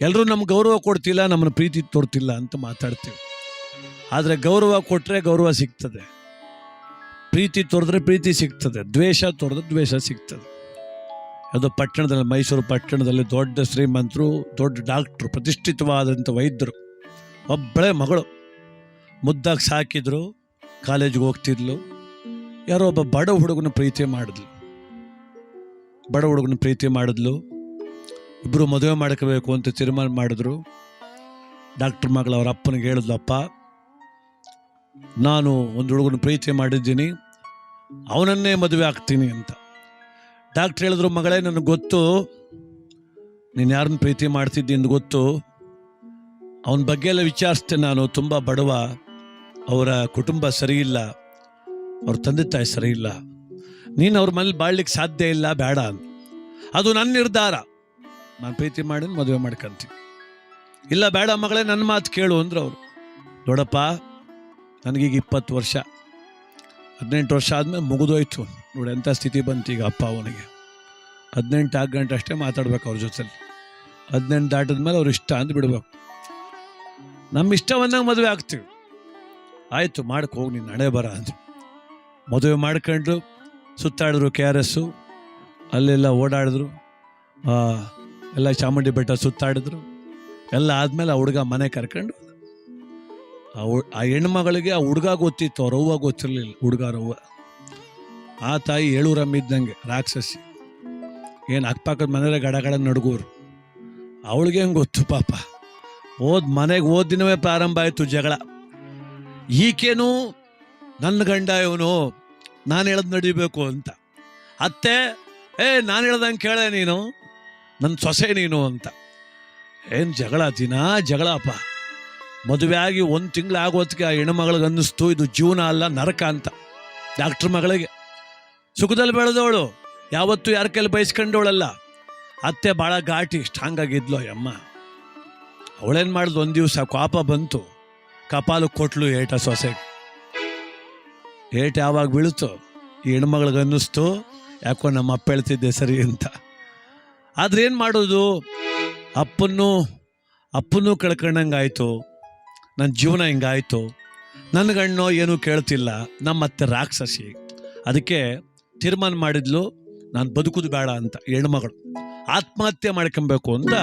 ಎಲ್ಲರೂ ನಮ್ಗೆ ಗೌರವ ಕೊಡ್ತಿಲ್ಲ ನಮ್ಮನ್ನು ಪ್ರೀತಿ ತೋರ್ತಿಲ್ಲ ಅಂತ ಮಾತಾಡ್ತೀವಿ. ಆದರೆ ಗೌರವ ಕೊಟ್ಟರೆ ಗೌರವ ಸಿಗ್ತದೆ. ಪ್ರೀತಿ ತೋರಿದ್ರೆ ಪ್ರೀತಿ ಸಿಗ್ತದೆ. ದ್ವೇಷ ತೋರಿದ್ರೆ ದ್ವೇಷ ಸಿಗ್ತದೆ. ಅದು ಪಟ್ಟಣದಲ್ಲಿ, ಮೈಸೂರು ಪಟ್ಟಣದಲ್ಲಿ ದೊಡ್ಡ ಶ್ರೀಮಂತರು, ದೊಡ್ಡ ಡಾಕ್ಟ್ರು, ಪ್ರತಿಷ್ಠಿತವಾದಂಥ ವೈದ್ಯರು, ಒಬ್ಬಳೇ ಮಗಳು. ಮುದ್ದಾಗಿ ಸಾಕಿದ್ರು, ಕಾಲೇಜಿಗೆ ಹೋಗ್ತಿದ್ಲು. ಯಾರೋ ಒಬ್ಬ ಬಡ ಹುಡುಗನ ಪ್ರೀತಿ ಮಾಡಿದ್ಲು. ಬಡ ಹುಡುಗನ ಪ್ರೀತಿ ಮಾಡಿದ್ಲು. ಇಬ್ಬರು ಮದುವೆ ಮಾಡ್ಕೋಬೇಕು ಅಂತ ತೀರ್ಮಾನ ಮಾಡಿದ್ರು. ಡಾಕ್ಟರ್ ಮಗಳು ಅವರ ಅಪ್ಪನಿಗೆ ಹೇಳಿದ್ಲು ಅಪ್ಪ ನಾನು ಒಂದು ಹುಡುಗನ ಪ್ರೀತಿ ಮಾಡಿದ್ದೀನಿ, ಅವನನ್ನೇ ಮದುವೆ ಆಗ್ತೀನಿ ಅಂತ. ಡಾಕ್ಟ್ರ್ ಹೇಳಿದ್ರು, ಮಗಳೇ, ನನಗೆ ಗೊತ್ತು, ನೀನು ಯಾರನ್ನ ಪ್ರೀತಿ ಮಾಡ್ತಿದ್ದಿ ಅಂತ ಗೊತ್ತು. ಅವನ ಬಗ್ಗೆ ಎಲ್ಲ ವಿಚಾರಿಸ್ತೆ ನಾನು, ತುಂಬ ಬಡವ, ಅವರ ಕುಟುಂಬ ಸರಿಯಿಲ್ಲ, ಅವ್ರ ತಂದೆ ತಾಯಿ ಸರಿಯಿಲ್ಲ. ನೀನು ಅವ್ರ ಮನೇಲಿ ಬಾಳ್ಲಿಕ್ಕೆ ಸಾಧ್ಯ ಇಲ್ಲ, ಬೇಡ ಅದು ನನ್ನ ನಿರ್ಧಾರ. ನಾನು ಪ್ರೀತಿ ಮಾಡಿ ಮದುವೆ ಮಾಡ್ಕೊಂತೀನಿ. ಇಲ್ಲ ಬೇಡ ಮಗಳೇ ನನ್ನ ಮಾತು ಕೇಳು ಅಂದ್ರೆ ಅವರು. ನೋಡಪ್ಪ, ನನಗೀಗ ಇಪ್ಪತ್ತು ವರ್ಷ. ಹದಿನೆಂಟು ವರ್ಷ ಆದಮೇಲೆ ಮುಗಿದೋಯ್ತು. ನೋಡಿ ಎಂಥ ಸ್ಥಿತಿ ಬಂತು ಈಗ ಅಪ್ಪ ಅವನಿಗೆ. ಹದಿನೆಂಟು ಆಗ ಗಂಟೆ ಅಷ್ಟೇ ಮಾತಾಡ್ಬೇಕು ಅವ್ರ ಜೊತೆಲಿ. ಹದಿನೆಂಟು ದಾಟದ ಮೇಲೆ ಅವ್ರು ಇಷ್ಟ ಅಂತ ಬಿಡಬೇಕು. ನಮ್ಮ ಇಷ್ಟ ಬಂದಂಗೆ ಮದುವೆ ಆಗ್ತೀವಿ. ಆಯಿತು ಮಾಡಕ್ಕೆ ಹೋಗಿ, ನೀನು ನಡೆ ಬರ ಅಂದರು. ಮದುವೆ ಮಾಡ್ಕೊಂಡ್ರು, ಸುತ್ತಾಡಿದ್ರು ಕೆ ಆರ್ ಎಸ್ಸು, ಅಲ್ಲೆಲ್ಲ ಓಡಾಡಿದ್ರು. ಎಲ್ಲ ಚಾಮುಂಡಿ ಬೆಟ್ಟ ಸುತ್ತಾಡಿದ್ರು. ಎಲ್ಲ ಆದಮೇಲೆ ಆ ಹುಡುಗ ಮನೆ ಕರ್ಕೊಂಡು. ಆ ಹೆಣ್ಮಗಳಿಗೆ ಆ ಹುಡುಗ ಗೊತ್ತಿತ್ತು ಅವ್ರ ಗೊತ್ತಿರಲಿಲ್ಲ ಹುಡುಗ ರವ್ವ. ಆ ತಾಯಿ ಏಳೂರಮ್ಮಿದ್ದಂಗೆ, ರಾಕ್ಷಸಿ. ಏನು ಅಕ್ಕಪಕ್ಕದ ಮನೆಯಲ್ಲೇ ಗಡಗಡ ಗಡ ನಡುಗೋರು. ಅವಳಿಗೆ ಹೆಂಗೆ ಗೊತ್ತು ಪಾಪ. ಓದ್ ಮನೆಗೆ ಓದ್ ದಿನವೇ ಪ್ರಾರಂಭ ಆಯಿತು ಜಗಳ. ಈಕೇನು ನನ್ನ ಗಂಡ ಇವನು, ನಾನು ಹೇಳದ್ ನಡಿಬೇಕು ಅಂತ. ಅತ್ತೆ, ಏ, ನಾನು ಹೇಳ್ದಂಗೆ ಕೇಳೆ ನೀನು. ನನ್ನ ಸೊಸೆ ನೀನು ಅಂತ. ಏನು ಜಗಳ, ದಿನ ಜಗಳಪ್ಪ. ಮದುವೆ ಆಗಿ ಒಂದು ತಿಂಗಳು ಆಗೋದಕ್ಕೆ ಆ ಹೆಣ್ಮಗಳಿಗೆ ಅನ್ನಿಸ್ತು, ಇದು ಜೀವನ ಅಲ್ಲ, ನರಕ ಅಂತ. ಡಾಕ್ಟ್ರ್ ಮಗಳಿಗೆ, ಸುಖದಲ್ಲಿ ಬೆಳೆದವಳು, ಯಾವತ್ತೂ ಯಾರ ಕೈಲಿ ಬಯಸ್ಕೊಂಡವಳಲ್ಲ. ಅತ್ತೆ ಭಾಳ ಘಾಟಿ ಸ್ಟ್ರಾಂಗ್ ಆಗಿದ್ಲೋ ಅಮ್ಮ ಅವಳೇನು ಮಾಡಿದ್ಲು ಒಂದು ದಿವಸ ಕೋಪ ಬಂತು. ಕಪಾಲು ಕೊಟ್ಲು ಏಟ ಸೊಸೆಗೆ ಏಟ ಯಾವಾಗ ಬೀಳ್ತು, ಈ ಹೆಣ್ಮಗಳಿಗೆ ಅನ್ನಿಸ್ತು, ಯಾಕೋ ನಮ್ಮ ಅಪ್ಪ ಹೇಳ್ತಿದ್ದೆ ಸರಿ ಅಂತ. ಆದ್ರೆ ಏನು ಮಾಡೋದು? ಅಪ್ಪನ್ನು ಅಪ್ಪನೂ ಕಳ್ಕೊಂಡಂಗಾಯ್ತು. ನನ್ನ ಜೀವನ ಹಿಂಗಾಯ್ತು. ನನ್ನ ಗಣ್ಣು ಏನೂ ಕೇಳ್ತಿಲ್ಲ. ನಮ್ಮ ಅತ್ತೆ ರಾಕ್ಷಸಿ. ಅದಕ್ಕೆ ತೀರ್ಮಾನ ಮಾಡಿದ್ಲು, ನಾನು ಬದುಕುದು ಬೇಡ ಅಂತ ಹೆಣ್ಮಗಳು. ಆತ್ಮಹತ್ಯೆ ಮಾಡ್ಕೊಬೇಕು ಅಂತ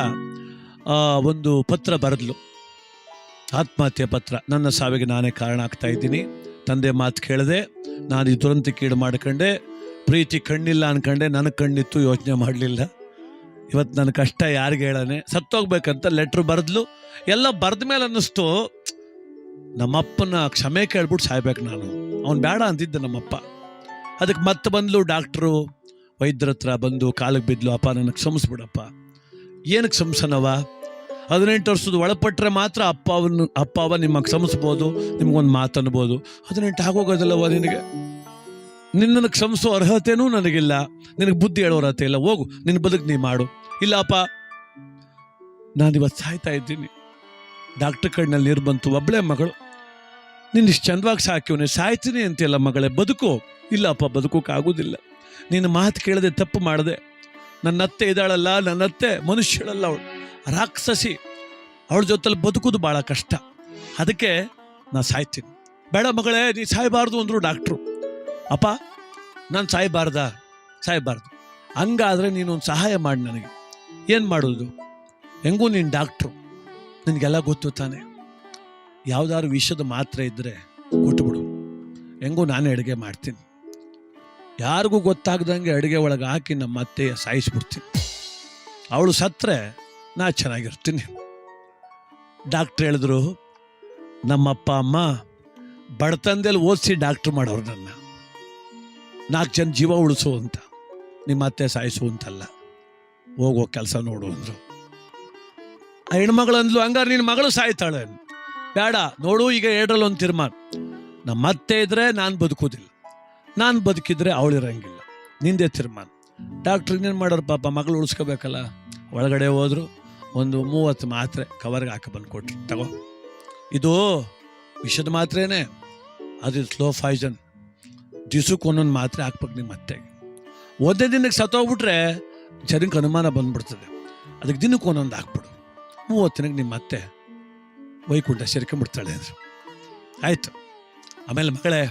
ಒಂದು ಪತ್ರ ಬರೆದ್ಲು. ಆತ್ಮಹತ್ಯೆ ಪತ್ರ. ನನ್ನ ಸಾವಿಗೆ ನಾನೇ ಕಾರಣ ಆಗ್ತಾ ಇದ್ದೀನಿ. ತಂದೆ ಮಾತು ಕೇಳಿದೆ, ನಾನು ಈ ದುರಂತಕ್ಕೀಡು ಮಾಡ್ಕೊಂಡೆ. ಪ್ರೀತಿ ಕಣ್ಣಿಲ್ಲ ಅನ್ಕೊಂಡೆ, ನನಗೆ ಕಣ್ಣಿತ್ತು ಯೋಚನೆ ಮಾಡಲಿಲ್ಲ. ಇವತ್ತು ನನ್ನ ಕಷ್ಟ ಯಾರಿಗೆ ಹೇಳನೆ ಸತ್ತೋಗ್ಬೇಕಂತ ಲೆಟ್ರ್ ಬರೆದ್ಲು. ಎಲ್ಲ ಬರೆದ ಮೇಲೆ ಅನ್ನಿಸ್ತು, ನಮ್ಮಪ್ಪನ ಕ್ಷಮೆ ಕೇಳ್ಬಿಟ್ಟು ಸಾಯ್ಬೇಕು ನಾನು. ಅವ್ನು ಬೇಡ ಅಂತಿದ್ದೆ ನಮ್ಮಪ್ಪ. ಅದಕ್ಕೆ ಮತ್ತೆ ಬಂದ್ಲು ಡಾಕ್ಟ್ರು ವೈದ್ಯರ ಹತ್ರ ಬಂದು ಕಾಲಿಗೆ ಬಿದ್ಲು, ಅಪ್ಪ, ನನಗೆ ಕ್ಷಮಿಸ್ಬಿಡಪ್ಪ. ಏನಕ್ಕೆ ಕ್ಷಮಿಸನವ ಹದಿನೆಂಟು ವರ್ಷದ ಒಳಪಟ್ಟರೆ ಮಾತ್ರ ಅಪ್ಪ ಅವನು ಅಪ್ಪ ಅವ ನಿಮಗೆ ಕ್ಷಮಿಸ್ಬೋದು, ನಿಮ್ಗೊಂದು ಮಾತನ್ಬೋದು ಹದಿನೆಂಟು ಆಗೋಗೋದಿಲ್ಲವ ನಿನಗೆ? ನಿನ್ನನ್ನು ಕ್ಷಮಿಸೋ ಅರ್ಹತೆನೂ ನನಗಿಲ್ಲ. ನಿನಗೆ ಬುದ್ಧಿ ಹೇಳೋ ಅರ್ಹತೆ ಇಲ್ಲ. ಹೋಗು ನಿನ್ನ ಬದುಕು ನೀ ಮಾಡು. ಇಲ್ಲಪ್ಪ ನಾನು ಇವತ್ತು ಸಾಯ್ತಾ ಇದ್ದೀನಿ. ಡಾಕ್ಟರ್ ಕಣ್ಣಲ್ಲಿ ನೀರು ಬಂತು ಒಬ್ಬಳೇ ಮಗಳು. ನಿನ್ನ ಇಷ್ಟು ಚಂದವಾಗಿ ಸಾಕಿವನೇ, ಸಾಯ್ತೀನಿ ಅಂತೆಲ್ಲ ಮಗಳೇ, ಬದುಕು. ಇಲ್ಲಪ್ಪ ಬದುಕೋಕ್ಕಾಗೋದಿಲ್ಲ ನಿನ್ನ ಮಾತು ಕೇಳದೆ, ತಪ್ಪು ಮಾಡಿದೆ. ನನ್ನ ಅತ್ತೆ ಇದ್ದಾಳಲ್ಲ ನನ್ನ ಅತ್ತೆ ಮನುಷ್ಯಳಲ್ಲ ಅವಳು. ರಾಕ್ಷಸಿ. ಅವಳ ಜೊತೆಲಿ ಬದುಕೋದು ಭಾಳ ಕಷ್ಟ. ಅದಕ್ಕೆ ನಾನು ಸಾಯ್ತೀನಿ. ಬೇಡ ಮಗಳೇ, ನೀ ಸಾಯಬಾರ್ದು ಅಂದರು ಡಾಕ್ಟ್ರು ಅಪ್ಪ, ನಾನು ಸಾಯಬಾರ್ದ? ಸಾಯಬಾರ್ದು. ಹಂಗಾದರೆ ನೀನೊಂದು ಸಹಾಯ ಮಾಡಿ ನನಗೆ. ಏನು ಮಾಡೋದು? ಹೆಂಗೂ ನೀನು ಡಾಕ್ಟ್ರು? ನಿನಗೆಲ್ಲ ಗೊತ್ತು ತಾನೆ. ಯಾವುದಾದ್ರು ವಿಷದ ಮಾತ್ರೆ ಇದ್ದರೆ ಕೊಟ್ಬಿಡು. ಹೆಂಗೂ ನಾನೇ ಅಡುಗೆ ಮಾಡ್ತೀನಿ. ಯಾರಿಗೂ ಗೊತ್ತಾಗ್ದಂಗೆ ಅಡುಗೆ ಒಳಗೆ ಹಾಕಿ ನಮ್ಮ ಅತ್ತೆ ಸಾಯಿಸ್ಬಿಡ್ತೀನಿ. ಅವಳು ಸತ್ತರೆ ನಾ ಚೆನ್ನಾಗಿರ್ತೀನಿ. ಡಾಕ್ಟ್ರ್ ಹೇಳಿದ್ರು, ನಮ್ಮಪ್ಪ, ಅಮ್ಮ, ಬಡತನದಲ್ಲಿ ಓದಿಸಿ ಡಾಕ್ಟ್ರ್ ಮಾಡೋರು ನನ್ನ. ನಾಲ್ಕು ಜನ ಜೀವ ಉಳಿಸು ಅಂತ. ನಿಮ್ಮ ಅತ್ತೆ ಸಾಯಿಸು ಅಂತಲ್ಲ. ಹೋಗೋ ಕೆಲಸ ನೋಡು ಅಂದರು. ಆ ಹೆಣ್ಮಗಳು ಅಂದ್ಲು ಹಂಗಾರೆ ನಿನ್ನ ಮಗಳು ಸಾಯ್ತಾಳೆ. ಬೇಡ, ನೋಡು, ಈಗ ಎರಡರಲ್ಲಿ ಒಂದು ತೀರ್ಮಾನ. ನಮ್ಮ ಅತ್ತೆ ಇದ್ರೆ ನಾನು ಬದುಕೋದಿಲ್ಲ. ನಾನು ಬದುಕಿದ್ರೆ ಅವಳಿರಂಗಿಲ್ಲ ನಿಂದೆ ತೀರ್ಮಾನ. ಡಾಕ್ಟ್ರ್ ಇನ್ನೇನು ಮಾಡೋರು ಪಾಪ, ಮಗಳು ಉಳಿಸ್ಕೋಬೇಕಲ್ಲ? ಒಳಗಡೆ ಹೋದ್ರು, ಒಂದು ಮೂವತ್ತು ಮಾತ್ರೆ ಕವರ್ಗೆ ಹಾಕಿ ಬಂದು ಕೊಟ್ರು. ತಗೋ. ಇದು ವಿಷದ ಮಾತ್ರೆನೇ. ಅದು ಸ್ಲೋ ಫಾಯ್ಸನ್ ದಿವ್ಸಕ್ಕೆ ಒಂದೊಂದು ಮಾತ್ರೆ ಹಾಕ್ಬೇಕು ನಿಮ್ಮ ಅತ್ತೆಗೆ. ಒಂದೇ ದಿನಕ್ಕೆ ಸತ್ತೋಗ್ಬಿಟ್ರೆ ಜನಕ್ಕೆ ಅನುಮಾನ ಬಂದ್ಬಿಡ್ತದೆ. ಅದಕ್ಕೆ ದಿನಕ್ಕೆ ಒಂದೊಂದು ಹಾಕ್ಬಿಡು. ಮೂವತ್ತನಿಗೆ ನಿಮ್ಮ ಅತ್ತೆ ವೈಕುಂಠ ಸೇರ್ಕೊಂಡ್ಬಿಡ್ತಾಳೆ ಅಂದರು. ಆಯಿತು. ಆಮೇಲೆ ಮಗಳೇ,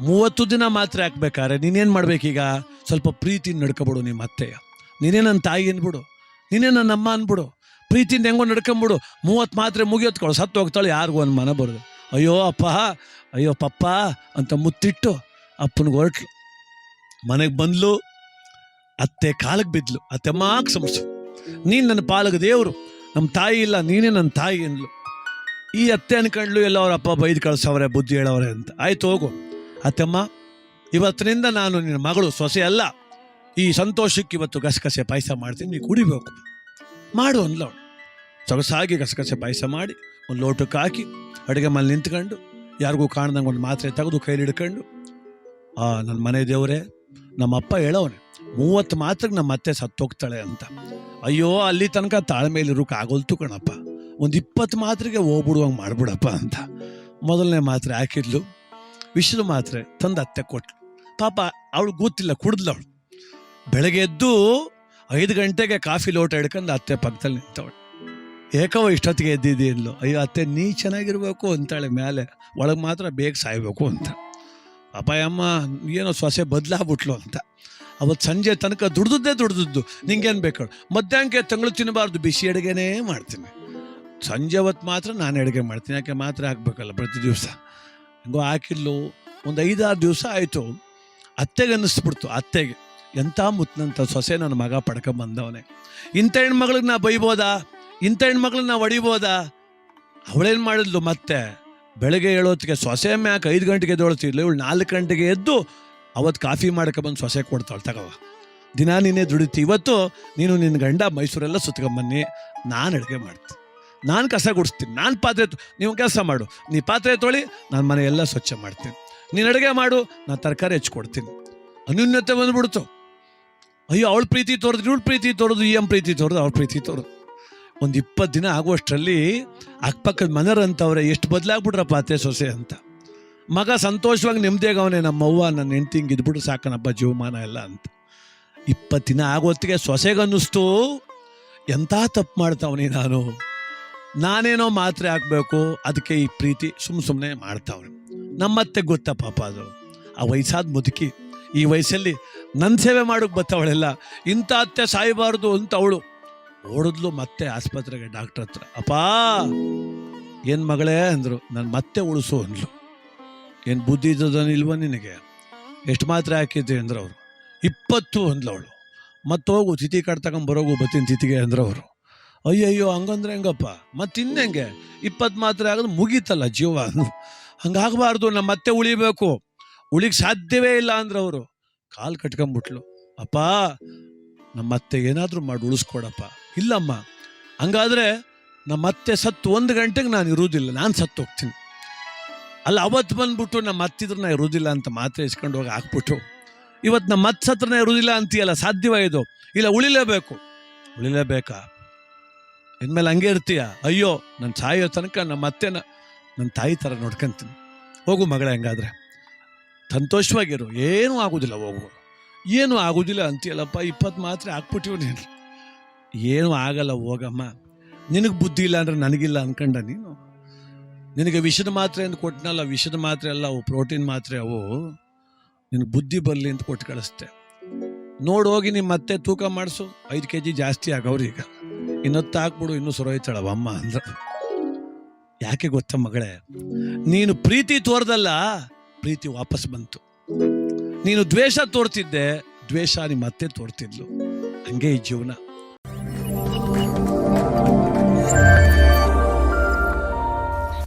ಮೂವತ್ತು ದಿನ ಮಾತ್ರ ಹಾಕ್ಬೇಕಾದ್ರೆ ನೀನೇನು ಮಾಡಬೇಕೀಗ? ಸ್ವಲ್ಪ ಪ್ರೀತಿ ನಡ್ಕೊಬಿಡು ನಿಮ್ಮ ಅತ್ತೆಯ. ನೀನೇ ನನ್ನ ತಾಯಿ ಅನ್ಬಿಡು ನೀನೇ ನನ್ನ ಅಮ್ಮ ಅನ್ಬಿಡು ಪ್ರೀತಿಯಿಂದ ಹೆಂಗೋ ನಡ್ಕೊಂಬಿಡು. ಮೂವತ್ತು ಮಾತ್ರೆ ಮುಗಿಯೋತ್ಕೊಳ್ಳು ಸತ್ತು ಹೋಗ್ತಾಳೆ, ಯಾರಿಗೂ ಒಂದು ಮನ ಬರೋದು ಅಯ್ಯೋ, ಅಪ್ಪ, ಅಯ್ಯೋ, ಪಪ್ಪ ಅಂತ ಮುತ್ತಿಟ್ಟು ಅಪ್ಪನಿಗೆ ಹೊರಟ್ಲು. ಮನೆಗೆ ಬಂದ್ಲು. ಅತ್ತೆ ಕಾಲಕ್ಕೆ ಬಿದ್ಲು. ಅತ್ತೆ ಮಾಕ್ ಸಮಸ್ಯೆ. ನೀನು ನನ್ನ ಪಾಲಗ ದೇವರು. ನಮ್ಮ ತಾಯಿ ಇಲ್ಲ, ನೀನೇ ನನ್ನ ತಾಯಿ ಅಂದ್ಲು. ಈ ಅತ್ತೆ ಅನ್ಕೊಂಡ್ಲು ಎಲ್ಲ ಅವ್ರ ಅಪ್ಪ ಬೈದು ಕಳ್ಸವ್ರೆ, ಬುದ್ಧಿ ಹೇಳವ್ರೆ ಅಂತ. ಆಯ್ತು, ಹೋಗು. ಅತ್ತಮ್ಮ ಇವತ್ತಿನಿಂದ ನಾನು ನಿನ್ನ ಮಗಳು, ಸೊಸೆ ಅಲ್ಲ. ಈ ಸಂತೋಷಕ್ಕೆ ಇವತ್ತು ಗಸಗಸೆ ಪಾಯಸ ಮಾಡ್ತೀನಿ, ನೀ ಕುಡಿಬೇಕು. ಮಾಡು ಅಂದ್ಲು ಅವಳು. ಸೊಗಸಾಗಿ ಗಸಗಸೆ ಪಾಯಸ ಮಾಡಿ, ಒಂದು ಲೋಟಕ್ಕೆ ಹಾಕಿ, ಅಡುಗೆ ಮನೆ ನಿಂತ್ಕೊಂಡು, ಯಾರಿಗೂ ಕಾಣ್ದಂಗೆ ಒಂದು ಮಾತ್ರೆ ತೆಗೆದು ಕೈಲಿ ಹಿಡ್ಕೊಂಡು ನನ್ನ ಮನೆ ದೇವರೇ ನಮ್ಮ ಅಪ್ಪ ಹೇಳೋನೆ ಮೂವತ್ತು ಮಾತ್ರಕ್ಕೆ ನಮ್ಮ ಅತ್ತೆ ಸತ್ತೋಗ್ತಾಳೆ ಅಂತ. ಅಯ್ಯೋ, ಅಲ್ಲಿ ತನಕ ತಾಳ್ಮೇಲೆ ಇರೋಕೆ ಆಗೋಲ್ತು ಕಣಪ್ಪ. ಒಂದು ಇಪ್ಪತ್ತು ಮಾತ್ರೆಗೆ ಹೋಗ್ಬಿಡುವಂಗೆ ಮಾಡ್ಬಿಡಪ್ಪ ಅಂತ. ಮೊದಲನೇ ಮಾತ್ರೆ ಹಾಕಿದ್ಲು. ವಿಷದ ಮಾತ್ರೆ ತಂದು ಅತ್ತೆ ಕೊಟ್ಲು. ಪಾಪ ಅವಳು ಗೊತ್ತಿಲ್ಲ, ಕುಡಿದ್ಲು ಅವಳು. ಬೆಳಗ್ಗೆ ಎದ್ದು ಐದು ಗಂಟೆಗೆ ಕಾಫಿ ಲೋಟ ಹಿಡ್ಕೊಂಡು ಅತ್ತೆ ಪಕ್ಕದಲ್ಲಿ ನಿಂತವಳು. ಏಕವ ಇಷ್ಟೊತ್ತಿಗೆ ಎದ್ದಿದ್ದಿ ಅಯ್ಯೋ, ಅತ್ತೆ ನೀ ಚೆನ್ನಾಗಿರ್ಬೇಕು ಅಂತಾಳೆ ಮೇಲೆ ಒಳಗೆ ಮಾತ್ರ ಬೇಗ ಸಾಯಬೇಕು ಅಂತ. ಅಪ್ಪ, ಅಮ್ಮ, ಏನೋ ಸೊಸೆ ಬದಲಾಗ್ಬಿಟ್ಲು ಅಂತ. ಅವತ್ತು ಸಂಜೆ ತನಕ ದುಡ್ದದ್ದೇ ದುಡ್ದದ್ದು. ನಿಂಗೇನು ಬೇಕು ಮಧ್ಯಾಹ್ನಕ್ಕೆ ತಂಗಳು ತಿನ್ನಬಾರ್ದು, ಬಿಸಿ ಅಡುಗೆನೇ ಮಾಡ್ತೀನಿ. ಸಂಜೆ ಹೊತ್ತು ಮಾತ್ರ ನಾನು ಅಡುಗೆ ಮಾಡ್ತೀನಿ. ಯಾಕೆ ಮಾತ್ರ ಹಾಕ್ಬೇಕಲ್ಲ ಪ್ರತಿ ದಿವಸ? ಹೆಂಗೋ ಹಾಕಿದ್ಲು. ಒಂದು ಐದಾರು ದಿವಸ ಆಯಿತು. ಅತ್ತೆಗೆ ಅನ್ನಿಸ್ಬಿಡ್ತು, ಅತ್ತೆಗೆ. ಎಂಥ ಮುತ್ತನಂತ ಸೊಸೆ ನನ್ನ ಮಗ ಪಡ್ಕೊಂಬಂದವನೇ ಇಂಥ ಹೆಣ್ಮಗಳಿಗೆ ನಾ ಬೈಬೋದಾ? ಇಂಥ ಮಗಳನ್ನ ನಾ ಹೊಡಿಬೋದಾ? ಅವಳೇನು ಮಾಡಿದ್ಲು ಮತ್ತೆ? ಬೆಳಗ್ಗೆ ಹೇಳೋತ್ತಿಗೆ ಸೊಸೆ ಮ್ಯಾಕೆ ಐದು ಗಂಟೆಗೆ ಎದ್ದೊಳ್ತಿದ್ಲು? ಇವಳು ನಾಲ್ಕು ಗಂಟೆಗೆ ಎದ್ದು ಅವತ್ತು ಕಾಫಿ ಮಾಡ್ಕೊಬಂದು ಸೊಸೆ ಕೊಡ್ತಾಳೆ ತಗವ ದಿನ ನೀನೇ ದುಡಿತಿ, ಇವತ್ತು ನೀನು ನಿನ್ನ ಗಂಡ ಮೈಸೂರೆಲ್ಲ ಸುತ್ಕೊಂಬನ್ನಿ, ನಾನು ಅಡುಗೆ ಮಾಡ್ತೀನಿ ನಾನು ಕಸ ಗುಡಿಸ್ತೀನಿ, ನಾನು ಪಾತ್ರೆ ನೀವು ಕೆಲಸ ಮಾಡು. ನೀ ಪಾತ್ರೆ ತೊಳಿ, ನಾನು ಮನೆಯೆಲ್ಲ ಸ್ವಚ್ಛ ಮಾಡ್ತೀನಿ. ನೀನು ಅಡುಗೆ ಮಾಡು, ನಾನು ತರಕಾರಿ ಹೆಚ್ಚಿಕೊಡ್ತೀನಿ ಅನ್ಯೂನ್ಯತೆ ಬಂದುಬಿಡ್ತು. ಅಯ್ಯೋ, ಅವಳ ಪ್ರೀತಿ ತೋರಿದ್ರು ಇವಳು ಪ್ರೀತಿ ತೋರಿದ್ರು ಈ ಎಂ ಪ್ರೀತಿ ತೋರಿದ್ರು ಅವ್ಳ ಪ್ರೀತಿ ತೋರಿದ್ರು ಒಂದು ಇಪ್ಪತ್ತು ದಿನ ಆಗುವಷ್ಟರಲ್ಲಿ ಅಕ್ಕಪಕ್ಕದ ಮನರಂತವ್ರೆ ಎಷ್ಟು ಬದಲಾಗ್ಬಿಟ್ರಪ್ಪ ಅತ್ತೆ ಸೊಸೆ ಅಂತ. ಮಗ ಸಂತೋಷವಾಗಿ ನೆಮ್ಮದಿಯಾಗ ಅವನೇ, ನಮ್ಮ ಅವ್ವ, ನನ್ನ ಹೆಂಡ್ತಿ ಹಿಂಗೆ ಇದ್ಬಿಟ್ಟು ಸಾಕನಪ್ಪ ಜೀವಮಾನ ಎಲ್ಲ ಅಂತ. ಇಪ್ಪತ್ತು ದಿನ ಆಗೋತ್ತಿಗೆ ಸೊಸೆಗನ್ನಿಸ್ತು ಎಂಥ ತಪ್ಪು ಮಾಡ್ತಾವನಿ ನಾನು? ನಾನೇನೋ ಮಾತ್ರೆ ಹಾಕಬೇಕು, ಅದಕ್ಕೆ ಈ ಪ್ರೀತಿ ಸುಮ್ಮ ಸುಮ್ಮನೆ ಮಾಡ್ತಾವ್ರೆ ನಮ್ಮತ್ತೆ ಗೊತ್ತಾ ಪಾಪ ಅದು. ಆ ವಯಸ್ಸಾದ ಮುದುಕಿ, ಈ ವಯಸ್ಸಲ್ಲಿ ನನ್ನ ಸೇವೆ ಮಾಡೋಕೆ ಬತ್ತವಳೆಲ್ಲ, ಇಂಥ ಅತ್ತೆ ಸಾಯಬಾರ್ದು ಅಂತ ಅವಳು. ಓಡಿದ್ಲು ಮತ್ತೆ ಆಸ್ಪತ್ರೆಗೆ ಡಾಕ್ಟರ್ ಹತ್ರ. ಅಪ್ಪಾ, ಏನು ಮಗಳೇ? ಅಂದರು. ನಾನು ಮತ್ತೆ ಉಳಿಸು, ಅಂದ್ಲು. ಏನು ಬುದ್ಧಿ ಇದ್ದದನ್ನು ಇಲ್ವ ನಿನಗೆ? ಎಷ್ಟು ಮಾತ್ರ ಹಾಕಿದ್ದೆ ಅಂದ್ರೆ ಅವರು. ಇಪ್ಪತ್ತು ಅಂದ್ಲು ಅವಳು. ಮತ್ತೆ ಹೋಗು, ತಿಥಿ ಕಾರ್ಡ್ ತಗೊಂಡ್ ಬರೋಗು ಬತ್ತೀನಿ ತಿಥಿಗೆ ಅಂದ್ರೆ ಅವರು. ಅಯ್ಯಯ್ಯೋ, ಹಂಗಂದ್ರೆ ಹೆಂಗಪ್ಪ? ಮತ್ತೆ ಇನ್ನೆಂಗೆ ಇಪ್ಪತ್ತು ಮಾತ್ರೆ ಆಗೋದು ಮುಗೀತಲ್ಲ ಜೀವ. ಹಂಗಾಗಬಾರ್ದು ನಮ್ಮ ಮತ್ತೆ ಉಳಿಬೇಕು. ಉಳಿಗೆ ಸಾಧ್ಯವೇ ಇಲ್ಲ ಅಂದ್ರೆ ಅವರು. ಕಾಲು ಕಟ್ಕೊಂಬಿಟ್ಲು. ಅಪ್ಪ ನಮ್ಮ ಅತ್ತೆ ಏನಾದರೂ ಮಾಡಿ, ಉಳಿಸ್ಕೊಡಪ್ಪ. ಇಲ್ಲಮ್ಮ. ಹಂಗಾದ್ರೆ ನಮ್ಮ ಅತ್ತೆ ಸತ್ತು, ಒಂದು ಗಂಟೆಗೆ ನಾನು ಇರುವುದಿಲ್ಲ ನಾನು ಸತ್ತು ಹೋಗ್ತೀನಿ ಅಲ್ಲ, ಅವತ್ತು ಬಂದ್ಬಿಟ್ಟು ನಮ್ಮ ಅತ್ತಿದ್ರು ನಾ ಇರುವುದಿಲ್ಲ ಅಂತ ಮಾತ್ರೆ ಇಸ್ಕೊಂಡು ಹೋಗಿ ಹಾಕ್ಬಿಟ್ಟು, ಇವತ್ತು ನಮ್ಮ ಅತ್ತೆ ಹತ್ರನೇ ಇರುವುದಿಲ್ಲ ಅಂತೀಯಲ್ಲ ಸಾಧ್ಯವಾಯಿದು ಇದು? ಇಲ್ಲ, ಉಳಿಲೇಬೇಕು. ಉಳಿಲೇಬೇಕಾ? ಇನ್ಮೇಲೆ ಹಂಗೆ ಇರ್ತೀಯ? ಅಯ್ಯೋ ನನ್ನ ಸಾಯೋ ತನಕ, ನಮ್ಮ ಅತ್ತೆನ ನನ್ನ ತಾಯಿ ಥರ ನೋಡ್ಕೊಂತೀನಿ. ಹೋಗು ಮಗಳ, ಹೆಂಗಾದ್ರೆ. ಸಂತೋಷವಾಗಿರು, ಏನೂ ಆಗೋದಿಲ್ಲ, ಹೋಗು. ಏನೂ ಆಗೋದಿಲ್ಲ ಅಂತೀಯಲ್ಲಪ್ಪ, ಇಪ್ಪತ್ತು ಮಾತ್ರೆ ಹಾಕ್ಬಿಟ್ಟಿವ್ ನೀನು. ಏನೂ ಆಗಲ್ಲ, ಹೋಗಮ್ಮ. ನಿನಗೆ ಬುದ್ಧಿ ಇಲ್ಲ ಅಂದರೆ ನನಗಿಲ್ಲ ಅನ್ಕಂಡ ನೀನು? ನಿನಗೆ ವಿಷದ ಮಾತ್ರೆ ಅಂತ ಕೊಟ್ಟನಲ್ಲ ವಿಷದ ಮಾತ್ರೆ ಅಲ್ಲ, ಅವು ಪ್ರೋಟೀನ್ ಮಾತ್ರೆ ಅವು, ನಿನಗೆ ಬುದ್ಧಿ ಬರಲಿ ಅಂತ ಕೊಟ್ಟು ಕಳಿಸ್ತೆ ನೋಡಿ ಹೋಗಿ ನಿಮ್ಮ ಮತ್ತೆ ತೂಕ ಮಾಡಿಸು, ಐದು ಕೆ ಜಿ ಜಾಸ್ತಿ ಆಗವ್ರೀಗ ಇನ್ನೊತ್ತು ಹಾಕ್ಬಿಡು, ಇನ್ನೂ ಸುರೋಯ್ತಾಳವ ಅಮ್ಮ ಅಂದ್ರೆ. ಯಾಕೆ ಗೊತ್ತ ಮಗಳೇ? ನೀನು ಪ್ರೀತಿ ತೋರ್ದಲ್ಲ, ಪ್ರೀತಿ ವಾಪಸ್ ಬಂತು. ನೀನು ದ್ವೇಷ ತೋರ್ತಿದ್ದೆ, ದ್ವೇಷ ನಿಮ್ಮ ಮತ್ತೆ ತೋರ್ತಿದ್ಲು. ಹಂಗೆ ಈ ಜೀವನ.